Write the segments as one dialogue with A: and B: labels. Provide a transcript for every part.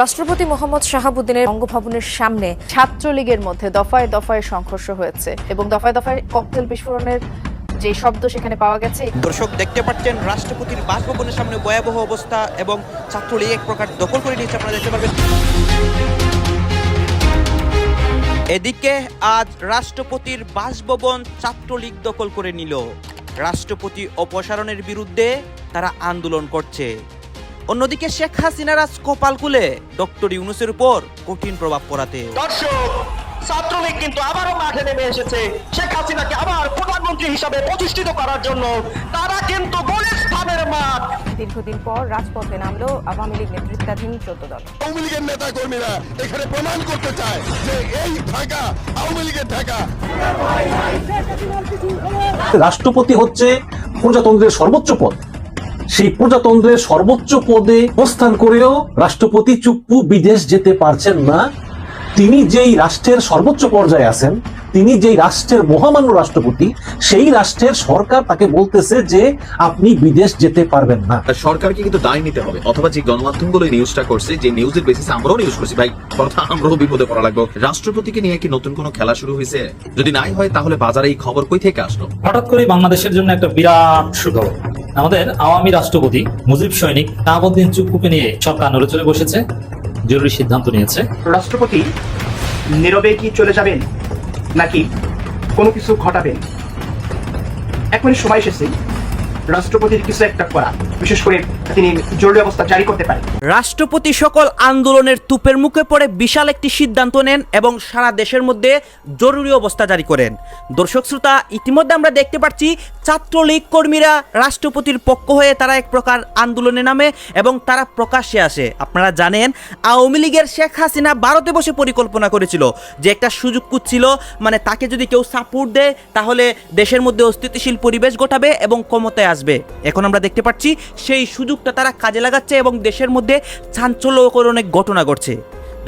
A: রাষ্ট্রপতি মোহাম্মদ শাহাবুদ্দিনের বঙ্গভবনের সামনে
B: ছাত্রলীগের মধ্যে দফায় দফায় সংঘর্ষ হয়েছে এবং দফায় দফায় ককটেল বিস্ফোরণের যে শব্দ সেখানে পাওয়া গেছে।
C: দর্শক, দেখতে পাচ্ছেন রাষ্ট্রপতির বাসভবনের সামনে ভয়াবহ অবস্থা এবং ছাত্রলীগ এক প্রকার দখল করে নিয়েছে, আপনারা দেখতে পারবেন। এদিকে আজ রাষ্ট্রপতির বাসভবন ছাত্রলীগ দখল করে নিল। রাষ্ট্রপতি অপসারণের বিরুদ্ধে তারা আন্দোলন করছে। অন্যদিকে শেখ হাসিনার আজ কপাল ডক্টর ইউনুসের উপর কঠিন প্রভাব পড়াতে।
D: দর্শক ছাত্রলীগ কিন্তু আবারও মাঠে নেমে এসেছে। শেখ হাসিনাকে আবার প্রধানমন্ত্রী হিসাবে প্রতিষ্ঠিত করার জন্য তারা কিন্তু গুলিস্তানের মাঠ।
B: দীর্ঘদিন পর রাজপথে নামলো আওয়ামী লীগ নেতৃত্বাধীন চোদ্দ দল।
E: আওয়ামী লীগের নেতা কর্মীরা এখানে প্রমাণ করতে চায় যে এই ঢাকা আওয়ামী লীগের ঢাকা।
F: রাষ্ট্রপতি হচ্ছে প্রজাতন্ত্রের সর্বোচ্চ পদ। সেই প্রজাতন্ত্রের সর্বোচ্চ পদে অবস্থান করেও রাষ্ট্রপতি চুপ্পু বিদেশ যেতে পারছেন না। তিনি যেই রাষ্ট্রের সর্বোচ্চ পর্যায়ে আছেন তিনি যেই রাষ্ট্রের মহামান্য রাষ্ট্রপতি সেই রাষ্ট্রের সরকার তাকে বলতেছে যে আপনি বিদেশ যেতে পারবেন না।
G: সরকারকে কিন্তু দায় নিতে হবে। অথবা যে গণমাধ্যমগুলো এই নিউজটা করছে যে নিউজের বেসিসে আমরাও নিউজ করছি ভাই কথা আমরাও বিপদে পড়া লাগবো। রাষ্ট্রপতিকে নিয়ে কি নতুন কোনো খেলা শুরু হয়েছে যদি নাই হয় তাহলে বাজারে এই খবর কই থেকে আসলো?
H: হঠাৎ করে বাংলাদেশের জন্য একটা বিরাট সুখবর। আমাদের আওয়ামী রাষ্ট্রপতি, মুজিব সৈনিক তাবদ্দিন চুপ্পুকে নিয়ে সরকার নড়ে চলে বসেছে, জরুরি সিদ্ধান্ত নিয়েছে।
D: রাষ্ট্রপতি নীরবে কি চলে যাবেন, নাকি কোনো কিছু ঘটাবেন? এখনই সময় এসেছে। রাষ্ট্রপতির কিছু একটা করা, বিশেষ করে তিনি জরুরি অবস্থা জারি করতে পারেন।
C: রাষ্ট্রপতি সকল আন্দোলনের তুপের মুখে পড়ে বিশাল একটি সিদ্ধান্ত নেন এবং সারা দেশের মধ্যে জরুরি অবস্থা জারি করেন। দর্শক শ্রোতা, ইতিমধ্যে আমরা দেখতে পাচ্ছি ছাত্রলীগ কর্মীরা রাষ্ট্রপতির পক্ষ হয়ে তারা এক প্রকার আন্দোলনে নামে এবং তারা প্রকাশ্যে আসে। আপনারা জানেন, আওয়ামী লীগের শেখ হাসিনা ভারতে বসে পরিকল্পনা করেছিল যে একটা সুযোগ কুচ্ছিল মানে তাকে যদি কেউ সাপোর্ট দেয়, তাহলে দেশের মধ্যে অস্থিতিশীল পরিবেশ ঘটাবে এবং ক্ষমতায় আসবে। এখন আমরা দেখতে পাচ্ছি সেই সুযোগটা তারা কাজে লাগাচ্ছে এবং দেশের মধ্যে চাঞ্চল্যকর অনেক ঘটনা ঘটছে।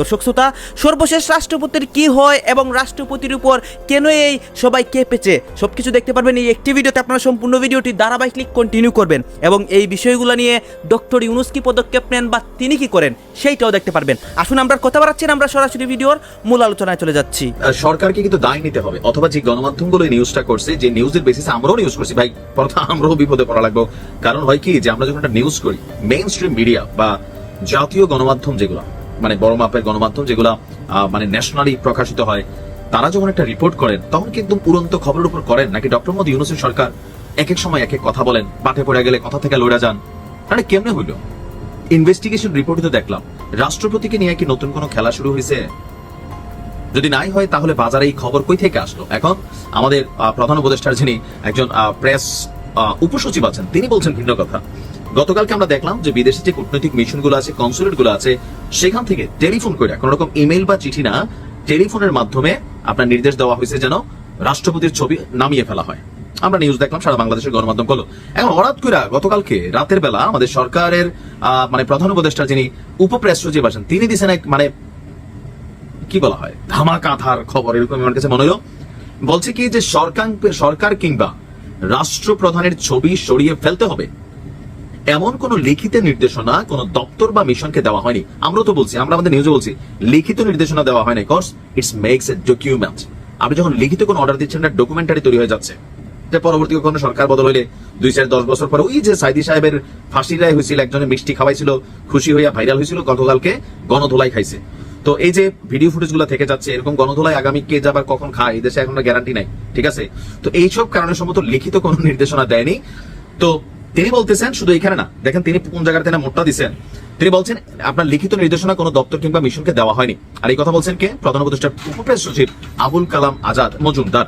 C: দর্শক শ্রোতা, সর্বশেষ রাষ্ট্রপতির কি হয় এবং রাষ্ট্রপতির উপর কেন এই সবাই কেঁপেছে সব কিছু দেখতে পারবেন এই একটি ভিডিওতে। আপনারা সম্পূর্ণ ভিডিওটি ধারাবাহিক কন্টিনিউ করবেন এবং এই বিষয়গুলো নিয়ে ডক্টর ইউনুস কি পদক্ষেপ নেন বা তিনি কি করেন, সেইটাও দেখতে পারবেন। আসুন আমরা কথা বাড়াচ্ছেন আমরা সরাসরি ভিডিওর মূল আলোচনায় চলে যাচ্ছি।
G: সরকারকে কিন্তু দায় নিতে হবে, অথবা যে গণমাধ্যমগুলো নিউজটা করছে, যে নিউজের বেসিসে আমরাও নিউজ করছি, ভাই কথা আমরাও বিপদে পড়া লাগবো। কারণ হয় কি, যে আমরা যখন একটা নিউজ করি মেইন স্ট্রিম মিডিয়া বা জাতীয় গণমাধ্যম যেগুলো মানে বড় মাপের গণমাধ্যম যেগুলো মানে ন্যাশনালি প্রকাশিত হয়, তারা যখন একটা রিপোর্ট করেন, তখন কিন্তু উড়ন্ত খবরের উপর করেন। নাকি ডক্টর মোদী, ইউনুসের সরকার এক এক সময় এক এক কথা বলেন পাঠে পড়ে গেলে কথা থেকে লড়ে যান। মানে কেমনে হইল? ইনভেস্টিগেশন রিপোর্টে তো দেখলাম, রাষ্ট্রপতিকে নিয়ে কি নতুন কোনো খেলা শুরু হয়েছে যদি নাই হয়, তাহলে বাজারে এই খবর কই থেকে আসলো? এখন আমাদের প্রধান উপদেষ্টার যিনি একজন প্রেস উপসচিব আছেন, তিনি বলছেন ভিন্ন কথা। গতকালকে আমরা দেখলাম যে বিদেশে যে কূটনৈতিক মিশনগুলো আছে কনসুলেটগুলো আছে, সেখান থেকে টেলিফোন করে কোন রকম ইমেল বা চিঠি না, টেলিফোনের মাধ্যমে আপনার নির্দেশ দেওয়া হয়েছে যেন রাষ্ট্রপতির ছবি নামিয়ে ফেলা হয়। আমরা নিউজ দেখলাম, সারা বাংলাদেশের গণমাধ্যমগুলো এখন হঠাৎ করে গতকালকে রাতের বেলা আমাদের সরকারের মানে প্রধান উপদেষ্টা যিনি উপপ্রেস সচিব আছেন, তিনি দিয়েছেন এক মানে কি বলা হয় ধামাকাধার খবর, এরকম আমার কাছে মনে হলো। বলছে কি যে সরকার সরকার কিংবা রাষ্ট্রপ্রধানের ছবি সরিয়ে ফেলতে হবে। এমন কোন লিখিত নির্দেশনা কোন দপ্তর বা মিশনকে দেওয়া হয়নি। আমরা তো বলছি, আমরা আমাদের নিউজে বলছি, লিখিত নির্দেশনা দেওয়া হয়নি। Cause it's makes a document আপনি যখন লিখিত কোন অর্ডার দিচ্ছেন না ডকুমেন্টারি তৈরি হয়ে যাচ্ছে। পরবর্তী কোনো সরকার বদল হইলে দুই চার দশ বছর পরে ওই যে সাইদি সাহেবের ফাঁসির রায় হয়েছিল একজনের মিষ্টি খাওয়াইছিল, খুশি হইয়া ভাইরাল হয়েছিল, গতকালকে গণধোলাই খাইছে। তো এই যে ভিডিও ফুটেজগুলো থেকে যাচ্ছে, এরকম গণধোলাই আগামী কে যাবার, কখন খায়, এই দেশে এখন গ্যারান্টি নাই, ঠিক আছে? তো এইসব কারণে সম্ভবত লিখিত কোনো নির্দেশনা দেয়নি। তো তিনি বলতেছেন, শুধু এখানে না, দেখেন তিনি কোন জায়গাতে না মোটটা দিচ্ছেন তিনি বলছেন, আপনার লিখিত নির্দেশনা কোনো দপ্তর কিংবা মিশনকে দেওয়া হয়নি। আর এই কথা বলছেন কে? প্রধান উপদেষ্টার উপপ্রেস সচিব আবুল কালাম আজাদ মজুমদার।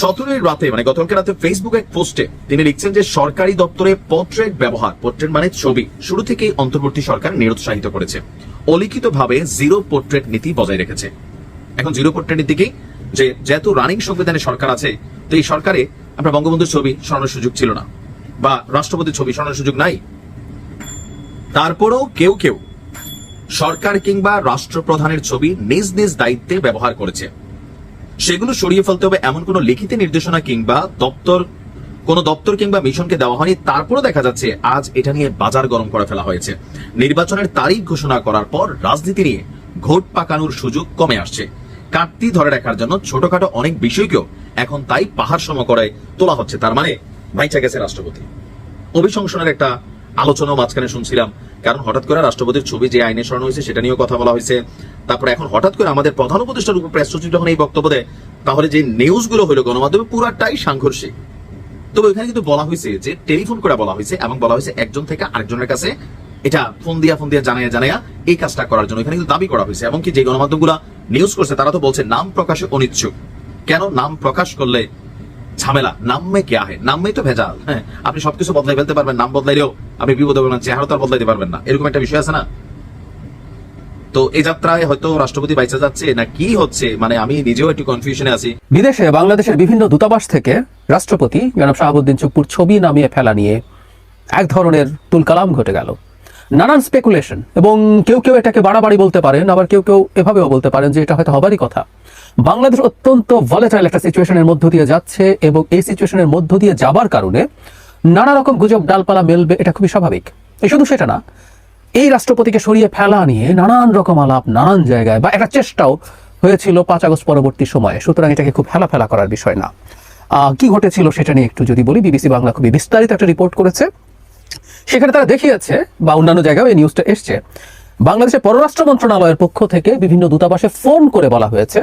G: সতেরোই রাতে মানে গতকালকে রাতে ফেসবুক এক পোস্টে তিনি লিখছেন যে, সরকারি দপ্তরে পোর্ট্রেট ব্যবহার পোর্ট্রেট মানে ছবি, শুরু থেকেই অন্তর্বর্তী সরকার নিরুৎসাহিত করেছে। অলিখিত ভাবে জিরো পোর্ট্রেট নীতি বজায় রেখেছে। এখন জিরো পোর্ট্রেট নীতি কি? যে, যেহেতু রানিং সংবিধানে সরকার আছে, তো এই সরকারে আপনার বঙ্গবন্ধুর ছবি সরানোর সুযোগ ছিল না। বা রাষ্ট্রপতির ছবি সরানোর সুযোগ নাই। তারপরেও কেউ কেউ সরকার কিংবা রাষ্ট্রপ্রধানের ছবি নিজ নিজ দায়িত্বে ব্যবহার করেছে। সেগুলো সরিয়ে ফেলতে হবে এমন কোন লিখিত নির্দেশনা কিংবা দপ্তর, কোন দপ্তর কিংবা মিশনকে দেওয়া হয়নি। তারপরও দেখা যাচ্ছে আজ এটা নিয়ে বাজার গরম করে ফেলা হয়েছে। নির্বাচনের তারিখ ঘোষণা করার পর রাজনীতি নিয়ে ঘোট পাকানোর সুযোগ কমে আসছে। কাটতি ধরে রাখার জন্য ছোটখাটো অনেক বিষয়কেও এখন তাই পাহাড় সম করে তোলা হচ্ছে। তার মানে ভাইচা গেছে রাষ্ট্রপতি। অভিশংসনের একটা আলোচনাও মাঝখানে শুনছিলাম, কারণ হঠাৎ করে রাষ্ট্রপতির ছবি যে আইনে সরানো হয়েছে সেটা নিয়েও কথা বলা হয়েছে। তারপরে এখন হঠাৎ করে আমাদের প্রধান উপদেষ্টার উপর প্রেস সচিব যখন এই বক্তব্য দেয়, তাহলে যে নিউজগুলো হলো গণমাধ্যমে পুরাটাই সাংঘর্ষিক। তবে ওইখানে কিন্তু বলা হয়েছে যে টেলিফোন করে বলা হয়েছে এবং বলা হয়েছে একজন থেকে আরেকজনের কাছে। এটা ফোন দিয়া ফোন দিয়া জানাইয়া জানাইয়া এই কাজটা করার জন্য এখানে কিন্তু দাবি করা হয়েছে, এমনকি যে গণমাধ্যমগুলো নিউজ করছে, তারা তো বলছে নাম প্রকাশে অনিচ্ছুক। কেন নাম প্রকাশ করলে ঝামেলা। নামে কে আহে? নামে তো ভেজাল হ্যাঁ? আপনি সবকিছু বদলাই ফেলতে পারবেন, নাম বদলাইলেও আপনি বিপদে বলবেন চেহারা তো আর বদলাইতে পারবেন না। এরকম একটা বিষয় আছে না? তো এই যাত্রায় হয়তো রাষ্ট্রপতি বাইচা যাচ্ছে না কি হচ্ছে? মানে আমি নিজেও একটু কনফিউশনে আছি।
I: বিদেশে বাংলাদেশের বিভিন্ন দূতাবাস থেকে রাষ্ট্রপতি জনাব শাহাবুদ্দিন চুপ্পুর ছবি নামিয়ে ফেলা নিয়ে এক ধরনের তুলকালাম ঘটে গেল। নানান স্পেকুলেশন এবং কেউ কেউ এটাকে বাড়াবাড়ি বলতে পারেন, আবার কেউ কেউ এভাবেও বলতে পারেন যে এটা হয়তো হবারই কথা। বাংলাদেশ অত্যন্ত ভলেটাইল একটা সিচুয়েশনের মধ্য দিয়ে যাচ্ছে, এবং এই সিচুয়েশনের মধ্য দিয়ে যাবার কারণে নানা রকম গুজব ডালপালা মেলবে, এটা খুবই স্বাভাবিক। এই শুধু সেটা না, এই রাষ্ট্রপতিকে সরিয়ে ফেলা নিয়ে নানান রকম আলাপ, নানান জায়গায়, বা একটা চেষ্টাও হয়েছিল পাঁচ আগস্ট পরবর্তী সময়ে, সুতরাং এটাকে খুব হেলা ফেলা করার বিষয় না। কি ঘটেছিল সেটা নিয়ে একটু যদি বলি, বিবিসি বাংলা খুবই বিস্তারিত একটা রিপোর্ট করেছে। সেখানে তারা দেখিয়েছে বা অন্যান্য জায়গায় এই নিউজটা এসছে। বাংলাদেশের পররাষ্ট্র মন্ত্রণালয়ের পক্ষ থেকে বিভিন্ন দূতাবাসে ফোন করে বলা হয়েছে,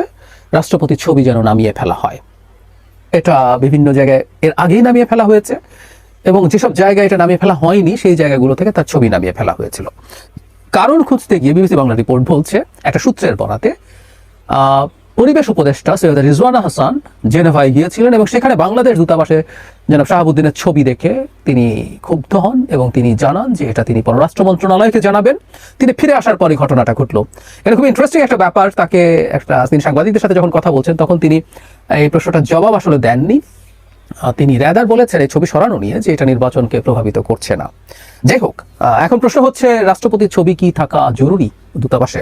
I: রাষ্ট্রপতির ছবি যেন নামিয়ে ফেলা হয়। এটা বিভিন্ন জায়গায় এর আগেই নামিয়ে ফেলা হয়েছে এবং যেসব জায়গায় এটা নামিয়ে ফেলা হয়নি, সেই জায়গাগুলো থেকে তার ছবি নামিয়ে ফেলা হয়েছিল। কারণ খুঁজতে গিয়ে বিবিসি বাংলা রিপোর্ট বলছে, একটা সূত্রের বরাতে পরিবেশ উপদেষ্টা সৈয়দ রিজওয়ানা হাসান জেনেভায় গিয়েছিলেন এবং সেখানে বাংলাদেশ দূতাবাসে জনাব শাহাবুদ্দিনের ছবি দেখে তিনি ক্ষুব্ধ হন এবং তিনি জানান যে এটা তিনি পররাষ্ট্র মন্ত্রণালয়কে জানাবেন। তিনি ফিরে আসার পরে ঘটনাটা ঘটলো। এটা খুব ইন্টারেস্টিং একটা ব্যাপার, তাকে একটা তিনি সাংবাদিকদের সাথে যখন কথা বলছেন তখন তিনি এই প্রশ্নটার জবাব আসলে দেননি। তিনি র্যাদার বলেছেন, এই ছবি সরানো নিয়ে যে এটা নির্বাচনকে প্রভাবিত করছে না। যাই হোক এখন প্রশ্ন হচ্ছে, রাষ্ট্রপতির ছবি কি থাকা জরুরি দূতাবাসে?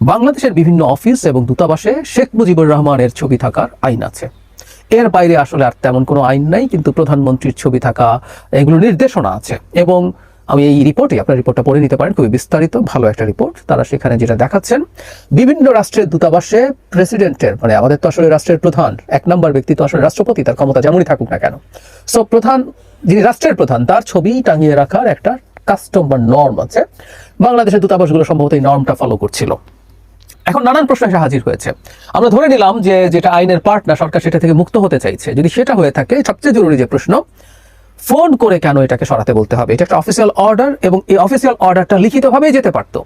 I: বাংলাদেশের বিভিন্ন অফিস এবং দূতাবাসে শেখ মুজিবুর রহমানের ছবি থাকার আইন আছে। এর বাইরে আসলে আর তেমন কোনো আইন নাই, কিন্তু প্রধানমন্ত্রীর ছবি থাকা, এগুলো নির্দেশনা আছে। এবং আমি এই রিপোর্টে, আপনার রিপোর্টটা পড়ে নিতে পারেন, খুবই বিস্তারিত, ভালো একটা রিপোর্ট। তারা সেখানে যেটা দেখাচ্ছেন, বিভিন্ন রাষ্ট্রের দূতাবাসে প্রেসিডেন্টের মানে আমাদের তো আসলে রাষ্ট্রের প্রধান, এক নম্বর ব্যক্তি তো আসলে রাষ্ট্রপতি, তার ক্ষমতা যেমনই থাকুক না কেন। সো প্রধান, যিনি রাষ্ট্রের প্রধান, তার ছবি টাঙিয়ে রাখার একটা কাস্টম বা নর্ম আছে। বাংলাদেশের দূতাবাসগুলো সম্ভবত এই নর্মটা ফলো করছিল। এখন নানান প্রশ্ন এসে হাজির হয়েছে। আমরা ধরে নিলাম যে যেটা আইনের পার্ট না, সরকার সেটা থেকে মুক্ত হতে চাইছে। যদি সেটা হয়ে থাকে, সবচেয়ে জরুরি যে প্রশ্ন ফোন করে কেন এটাকে সরাতে বলতে হবে? এটা একটা অফিসিয়াল অর্ডার এবং এই অফিসিয়াল অর্ডারটা লিখিতভাবেই যেতে পারতো।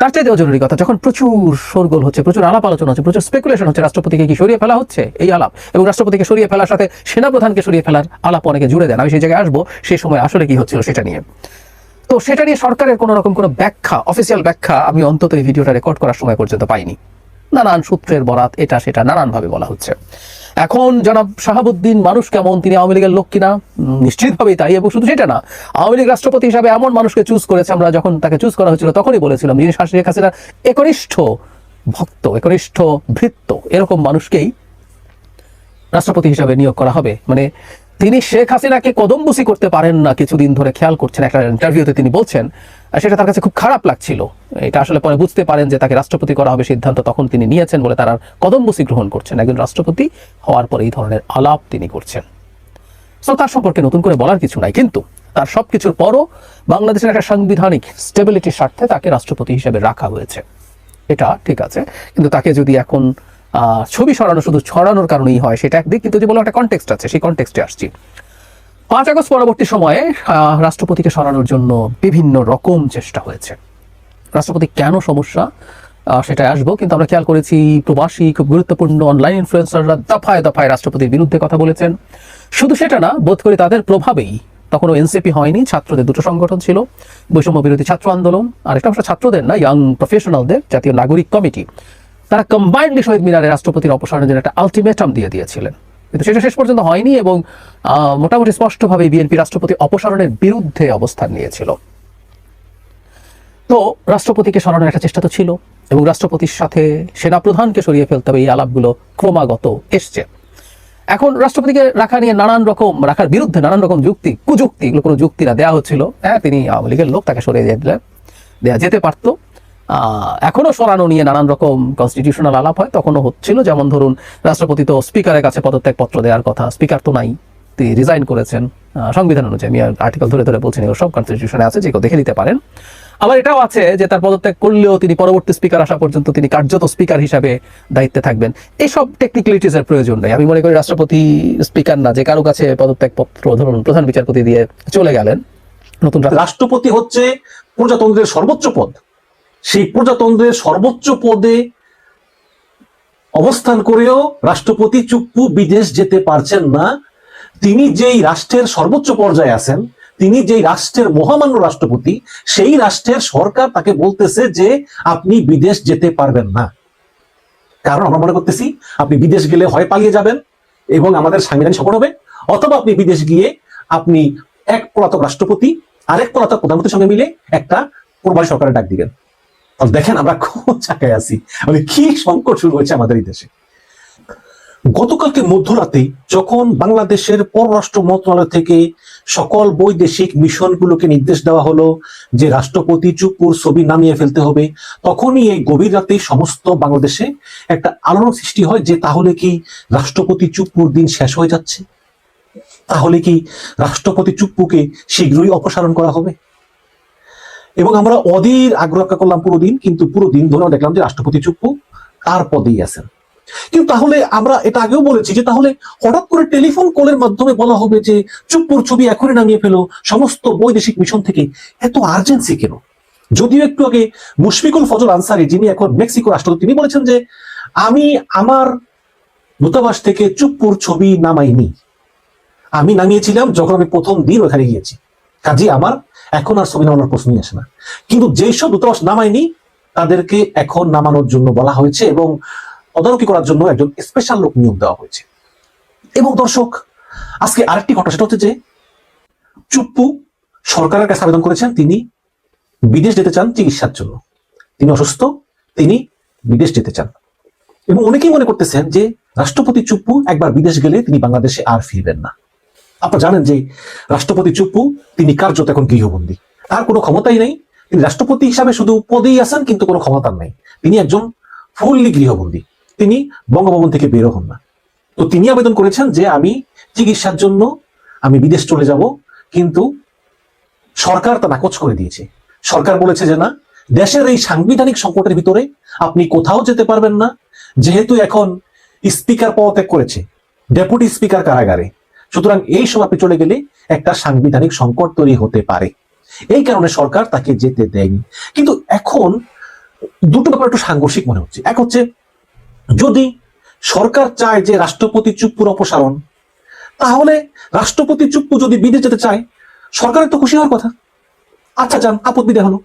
I: তার চাইতেও জরুরি কথা, যখন প্রচুর শোরগোল হচ্ছে, প্রচুর আলাপ আলোচনা হচ্ছে, প্রচুর স্পেকুলেশন হচ্ছে, রাষ্ট্রপতিকে কি সরিয়ে ফেলা হচ্ছে? এই আলাপ। এবং রাষ্ট্রপতিকে সরিয়ে ফেলার সাথে সেনাপ্রধানকে সরিয়ে ফেলার আলাপ অনেকে জুড়ে দেন। আমি সেই জায়গায় আসব সেই সময় আসলে কি হচ্ছিল সেটা নিয়ে। তো সেটা নিয়ে সরকারের কোনো রকম কোনো ব্যাখ্যা অফিসিয়াল ব্যাখ্যা আমি অন্তত এই ভিডিওটা রেকর্ড করার সময় পর্যন্ত পাইনি। নানান সূত্রের বরাত এটা সেটা নানানভাবে বলা হচ্ছে। এখন জনাব শাহাবুদ্দিন মানুষ কেমন? তিনি আওয়ামী লীগের লোক কিনা? নিশ্চিতভাবেই তাই, এবং শুধু সেটা না, আওয়ামী লীগ রাষ্ট্রপতি হিসাবে এমন মানুষকে চুজ করেছে, আমরা যখন তাকে চুজ করা হয়েছিল তখনই বলেছিলাম, যিনি শেখ হাসিনার একনিষ্ঠ ভক্ত, একনিষ্ঠ ভৃত্য, এরকম মানুষকেই রাষ্ট্রপতি হিসাবে নিয়োগ করা হবে। মানে তিনি শেখ হাসিনাকে কদমবুসি করতে পারেন না কিছুদিন ধরে খেয়াল করছেন একটা ইন্টারভিউতে তিনি বলছেন সেটা তার কাছে খুব খারাপ লাগছিল। এটা আসলে পরে বুঝতে পারেন যে তাকে রাষ্ট্রপতি করা হবে সিদ্ধান্ত তখন তিনি নিয়েছেন বলে তার আর কদমবুসি গ্রহণ করছেন একজন রাষ্ট্রপতি হওয়ার পরে এই ধরনের আলাপ তিনি করছেন। সো তার সম্পর্কে নতুন করে বলার কিছু নাই, কিন্তু তার সব কিছুর পরও বাংলাদেশের একটা সাংবিধানিক স্টেবিলিটির স্বার্থে তাকে রাষ্ট্রপতি হিসেবে রাখা হয়েছে। এটা ঠিক আছে, কিন্তু তাকে যদি এখন ছবি সরানো, শুধু ছড়ানোর কারণেই হয় সেটা একদিক, কিন্তু যে একটা কনটেক্সট আছে, সেই কনটেক্সটে আসছি। পাঁচ আগস্ট পরবর্তী সময়ে রাষ্ট্রপতিকে সরানোর জন্য বিভিন্ন রকম চেষ্টা হয়েছে। রাষ্ট্রপতি কেন সমস্যা? সেটাই আসব, কিন্তু আমরা খেয়াল করেছি প্রবাসী খুব গুরুত্বপূর্ণ অনলাইন ইনফ্লুয়েন্সাররা দফায় দফায় রাষ্ট্রপতির বিরুদ্ধে কথা বলেছেন। শুধু সেটা না, বোধ করি তাদের প্রভাবেই তখনও এনসিপি হয়নি, ছাত্রদের দুটো সংগঠন ছিল বৈষম্য বিরোধী ছাত্র আন্দোলন আর একটা ছাত্রদের না ইয়াং প্রফেশনালদের জাতীয় নাগরিক কমিটি তারা কম্বাইন্ডলি শহীদ মিনারে রাষ্ট্রপতির অপসারণের জন্য একটা আলটিমেটাম দিয়ে দিয়েছিলেন। কিন্তু সেটা শেষ পর্যন্ত হয়নি এবং মোটামুটি স্পষ্টভাবে বিএনপি রাষ্ট্রপতি অপসারণের বিরুদ্ধে অবস্থান নিয়েছিল। তো রাষ্ট্রপতিকে সরানোর একটা চেষ্টা তো ছিল এবং রাষ্ট্রপতির সাথে সেনাপ্রধানকে সরিয়ে ফেলতে হবে, এই আলাপগুলো ক্রমাগত এসছে। এখন রাষ্ট্রপতিকে রাখা নিয়ে নানান রকম, রাখার বিরুদ্ধে নানান রকম যুক্তি, কুযুক্তি, এগুলো কোনো যুক্তি না দেওয়া হচ্ছিল। হ্যাঁ তিনি আওয়ামী লীগের লোক, তাকে সরিয়ে দিয়ে দিলেন দেওয়া যেতে পারতো। এখনও সরানো নিয়ে নানান রকম কনস্টিটিউশনাল আলাপ হয়, তখনও হচ্ছিল। যেমন ধরুন, রাষ্ট্রপতি তো স্পিকারের কাছে পদত্যাগ পত্র দেওয়ার কথা স্পিকার তো নাই তিনি রিজাইন করেছেন। সংবিধান অনুযায়ী, আমি আর্টিকেল ধরে ধরে বলছি সব কনস্টিটিউশনে আছে যেগুলো দেখে নিতে পারেন। আবার এটাও আছে যে তার পদত্যাগ করলেও তিনি পরবর্তী স্পিকার আসা পর্যন্ত তিনি কার্যত স্পিকার হিসাবে দায়িত্বে থাকবেন। এইসব টেকনিক্যালিটিস এর প্রয়োজন নেই। আমি মনে করি রাষ্ট্রপতি স্পিকার না, যে কারও কাছে পদত্যাগ পত্র ধরুন, প্রধান বিচারপতি দিয়ে চলে গেলেন, নতুন
F: রাষ্ট্রপতি হচ্ছে প্রজাতন্ত্রের সর্বোচ্চ পদ। সেই প্রজাতন্ত্রের সর্বোচ্চ পদে অবস্থান করেও রাষ্ট্রপতি চুপ্পু বিদেশ যেতে পারছেন না। তিনি যেই রাষ্ট্রের সর্বোচ্চ পর্যায়ে আছেন, তিনি যেই রাষ্ট্রের মহামান্য রাষ্ট্রপতি, সেই রাষ্ট্রের সরকার তাকে বলতেছে যে আপনি বিদেশ যেতে পারবেন না। কারণ আমরা মনে করতেছি, আপনি বিদেশ গেলে হয় পালিয়ে যাবেন এবং আমাদের সাংবিধানিক সংকট হবে, অথবা আপনি বিদেশ গিয়ে আপনি এক পলাতক রাষ্ট্রপতি, আরেক পলাতক প্রধানমন্ত্রীর সঙ্গে মিলে একটা প্রবাসী সরকারের ডাক দিবেন। দেখেন আমরা কোন জায়গায় আছি। মানে কি সংকট শুরু হয়েছে আমাদের এই দেশে। গতকালকে মধ্যরাতে যখন বাংলাদেশের পররাষ্ট্র মন্ত্রণালয় থেকে সকল বৈদেশিক মিশনগুলোকে নির্দেশ দেওয়া হলো যে রাষ্ট্রপতি চুপুর ছবি নামিয়ে ফেলতে হবে, তখনই এই গভীর রাতে সমস্ত বাংলাদেশে একটা আলোড়ন সৃষ্টি হয় যে তাহলে কি রাষ্ট্রপতি চুপুর দিন শেষ হয়ে যাচ্ছে? তাহলে কি রাষ্ট্রপতি চুপ্পুকে শীঘ্রই অপসারণ করা হবে? এবং আমরা অধীর আগ্রহ করলাম পুরো দিন, কিন্তু পুরো দিন ধরে দেখলাম যে রাষ্ট্রপতি চুপ্পু তার পদেই আছেন। কিন্তু তাহলে আমরা এটা আগেও বলেছি যে তাহলে হঠাৎ করে টেলিফোন কলের মাধ্যমে বলা হবে যে চুপ্পুর ছবি এখনই নামিয়ে ফেলো, সমস্ত বৈদেশিক মিশন থেকে এত আর্জেন্সি কেন? যদিও একটু আগে মুশফিকুল ফজল আনসারি, যিনি এখন মেক্সিকো রাষ্ট্রপতি তিনি বলেছেন যে আমি আমার দূতাবাস থেকে চুপ্পুর ছবি নামাইনি। আমি নামিয়েছিলাম যখন আমি প্রথম দিন ওখানে গিয়েছি। কাজে আমার এখন আর ছবি নামানোর প্রশ্নই আসে না। কিন্তু যেসব দূতাবাস নামায়নি, তাদেরকে এখন নামানোর জন্য বলা হয়েছে এবং তদারকি করার জন্য একজন স্পেশাল লোক নিয়োগ দেওয়া হয়েছে। এবং দর্শক, আজকে আরেকটি ঘটনা, সেটা হচ্ছে যে চুপ্পু সরকারের কাছে আবেদন করেছেন, তিনি বিদেশ যেতে চান চিকিৎসার জন্য। তিনি অসুস্থ, তিনি বিদেশ যেতে চান। এবং অনেকেই মনে করতেছেন যে রাষ্ট্রপতি চুপ্পু একবার বিদেশ গেলে তিনি বাংলাদেশে আর ফিরবেন না। আপনারা জানেন যে রাষ্ট্রপতি চুপ্পু তিনি কার্যত এখন গৃহবন্দী। তার কোনো ক্ষমতাই নেই। তিনি রাষ্ট্রপতি হিসাবে শুধু পদেই আছেন, কিন্তু কোনো ক্ষমতা নেই। তিনি একজন ফুললি গৃহবন্দী। তিনি বঙ্গভবন থেকে বেরো হন না। তো তিনি আবেদন করেছেন যে আমি চিকিৎসার জন্য আমি বিদেশ চলে যাব, কিন্তু সরকার তা নাকচ করে দিয়েছে। সরকার বলেছে যে না, দেশের এই সাংবিধানিক সংকটের ভিতরে আপনি কোথাও যেতে পারবেন না। যেহেতু এখন স্পিকার পদত্যাগ করেছে, ডেপুটি স্পিকার কারাগারে। সুতরাং এই সময় চলে গেলে একটা সাংবিধানিক সংকট তৈরি হতে পারে। এই কারণে সরকার তাকে যেতে দেয়নি। কিন্তু এখন দুটো ব্যাপার একটু সাংঘর্ষিক মনে হচ্ছে। এক হচ্ছে, যদি সরকার চায় যে রাষ্ট্রপতি চুপ্পুর অপসারণ, তাহলে রাষ্ট্রপতি চুপ্পু যদি বিদেশ যেতে চায়, সরকারের তো খুশি হওয়ার কথা। আচ্ছা যান, আপদ বিদায় হলো।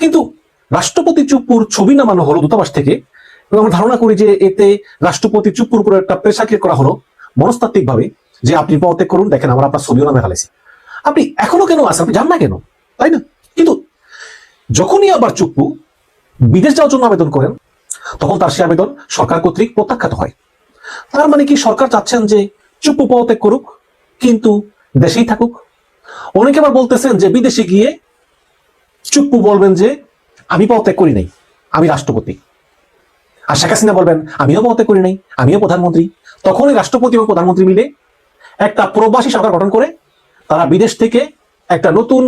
F: কিন্তু রাষ্ট্রপতি চুপ্পুর ছবি নামানো হলো দূতাবাস থেকে, এবং আমরা ধারণা করি যে এতে রাষ্ট্রপতি চুপ্পুর উপর একটা প্রেশার করা হলো মনস্তাত্ত্বিক ভাবে যে আপনি পদত্যাগ করুন, দেখেন আমরা আপনার ছবিও নামে ফেলেছি। আপনি এখনও কেন আছেন? আপনি যান না কেন? তাই না? কিন্তু যখনই আবার চুপ্পু বিদেশ যাওয়ার জন্য আবেদন করেন, তখন তার সে আবেদন সরকার কর্তৃক প্রত্যাখ্যাত হয়। তার মানে কি, সরকার চাচ্ছেন যে চুপ্পু পদত্যাগ করুক, কিন্তু দেশেই থাকুক। অনেকে আবার বলতেছেন যে বিদেশে গিয়ে চুপ্পু বলবেন যে, আমি পদত্যাগ করি নাই, আমি রাষ্ট্রপতি। আর শেখ হাসিনা বলবেন, আমিও পদত্যাগ করি নাই, আমিও প্রধানমন্ত্রী। তখনই রাষ্ট্রপতি এবং প্রধানমন্ত্রী মিলে একটা প্রবাসী সরকার গঠন করে তারা বিদেশ থেকে একটা নতুন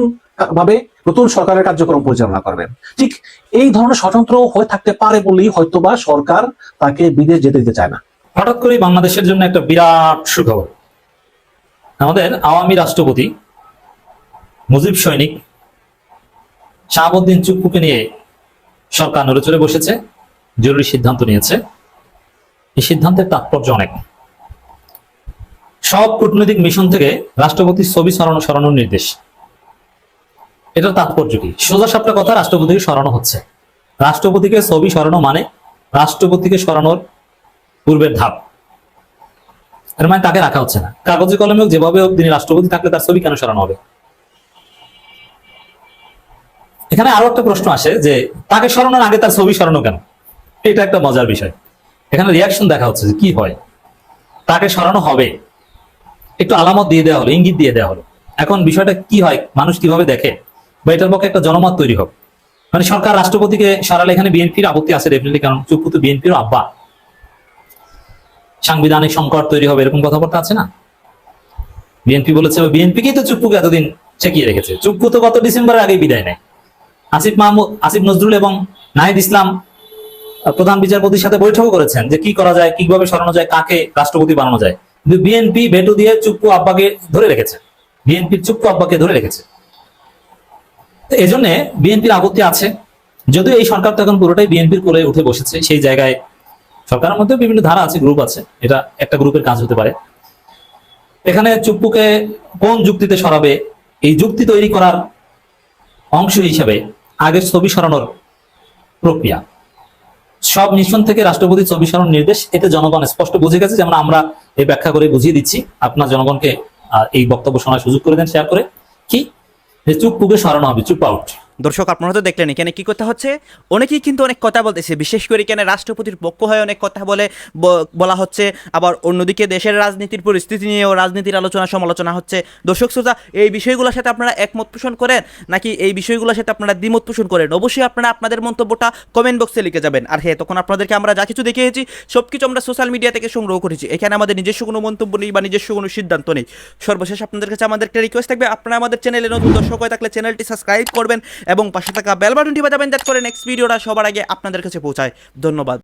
F: ভাবে নতুন সরকারের কার্যক্রম পরিচালনা করবেন। ঠিক এই ধরনের স্বতন্ত্র হয়ে থাকতে পারে বলেই হয়তোবা সরকার তাকে বিদেশ যেতে দিতে চায় না।
H: হঠাৎ করে বাংলাদেশের জন্য একটা বিরাট সুখবর। আমাদের আওয়ামী রাষ্ট্রপতি, মুজিব সৈনিক শাহাবুদ্দিন চুপ্পুকে নিয়ে সরকার নড়ে চড়ে বসেছে, জরুরি সিদ্ধান্ত নিয়েছে। এই সিদ্ধান্তের তাৎপর্য অনেক। সব কূটনৈতিক মিশন থেকে রাষ্ট্রপতির ছবি সরানো সরানোর নির্দেশ। এটা তাৎপর্য কি? সোজা সাপটা কথা রাষ্ট্রপতিকে সরানো হচ্ছে। রাষ্ট্রপতিকে ছবি সরানো মানে রাষ্ট্রপতিকে সরানোর পূর্বের ধাপ। এর মানে তাকে রাখা হচ্ছে না। কাগজে কলমে হোক, যেভাবে হোক তিনি রাষ্ট্রপতি থাকলে তার ছবি কেন সরানো হবে? এখানে আরও একটা প্রশ্ন আসে যে তাকে সরানোর আগে তার ছবি সরানো কেন? এটা একটা মজার বিষয়। এখানে রিয়াকশন দেখা হচ্ছে যে কি হয়? তাকে সরানো হবে। একটু আলামত দিয়ে দেওয়া হলো, ইঙ্গিত দিয়ে দেওয়া হলো। এখন বিষয়টা কি হয়, মানুষ কীভাবে দেখে? বা এটার পক্ষে একটা জনমত তৈরি হোক। মানে সরকার রাষ্ট্রপতিকে সরালে এখানে বিএনপির আপত্তি আছে ডেফিনেটলি কারণ চুপ্পু তো বিএনপির আব্বা। সাংবিধানিক সংকট তৈরি হবে, এরকম কথাবার্তা আছে না? বিএনপি বলেছে বিএনপিকেই তো চুপ্পুকে এতদিন ঠেকিয়ে রেখেছে। চুপ্পু তো গত ডিসেম্বরের আগে বিদায় নেয়। আসিফ মাহমুদ, আসিফ নজরুল এবং নাহিদ ইসলাম প্রধান বিচারপতির সাথে বৈঠকও করেছেন যে কি করা যায়, কীভাবে সরানো যায়, কাকে রাষ্ট্রপতি বানানো যায়। বিএনপি ভেটো দিয়ে চুপ্পু আব্বাকে ধরে রেখেছে। বিএনপির চুপ্পু আব্বাকে ধরে রেখেছে। তো এই জন্য বিএনপির আপত্তি আছে। যদিও এই সরকার এখন পুরোটাই বিএনপির কোলে উঠে বসেছে। সেই জায়গায় সরকারের মধ্যে বিভিন্ন ধারা আছে গ্রুপ আছে। এটা একটা গ্রুপের কাজ হতে পারে। এখানে চুপ্পুকে কোন যুক্তিতে সরাবে, এই যুক্তি তৈরি করার অংশ হিসেবে আগের ছবি সরানোর প্রক্রিয়া। সব মিশন থেকে রাষ্ট্রপতি চব্বিশ সরানোর নির্দেশ, এতে জনগণ স্পষ্ট বুঝে গেছে, যেমন আমরা এই ব্যাখ্যা করে বুঝিয়ে দিচ্ছি। আপনার জনগণকে এই বক্তব্য শোনার সুযোগ করে দেন শেয়ার করে। কি? যে চুপ্পুকে সরানো হবে চুপ আউট
C: দর্শক, আপনারা তো দেখলেন এখানে কি কথা হচ্ছে? অনেকেই কিন্তু অনেক কথা বলতেছে, বিশেষ করে এখানে রাষ্ট্রপতির পক্ষ হয়ে অনেক কথা বলে বলা হচ্ছে। আবার অন্যদিকে দেশের রাজনীতির পরিস্থিতি নিয়েও রাজনীতির আলোচনা সমালোচনা হচ্ছে। দর্শক, শ্রোতা, এই বিষয়গুলোর সাথে আপনারা একমত পোষণ করেন? নাকি এই বিষয়গুলোর সাথে আপনারা দ্বিমত পোষণ করেন? অবশ্যই আপনারা আপনাদের মন্তব্যটা কমেন্ট বক্সে লিখে যাবেন। আর হ্যাঁ তখন আপনাদেরকে আমরা যা কিছু দেখিয়েছি সব কিছু আমরা সোশ্যাল মিডিয়া থেকে সংগ্রহ করেছি। এখানে আমাদের নিজস্ব কোনো মন্তব্য নেই বা নিজস্ব কোনো সিদ্ধান্ত নেই। সর্বশেষ আপনাদের কাছে আমাদের একটা রিকোয়েস্ট থাকবে। আপনারা আমাদের চ্যানেলে নতুন দর্শক হয়ে থাকলে চ্যানেলটি সাবস্ক্রাইব করবেন এবং পাশে থাকা বেল বাটনটি বাজাবেন যাতে করে নেক্সট ভিডিওটা সবার আগে আপনাদের কাছে পৌঁছায়। ধন্যবাদ।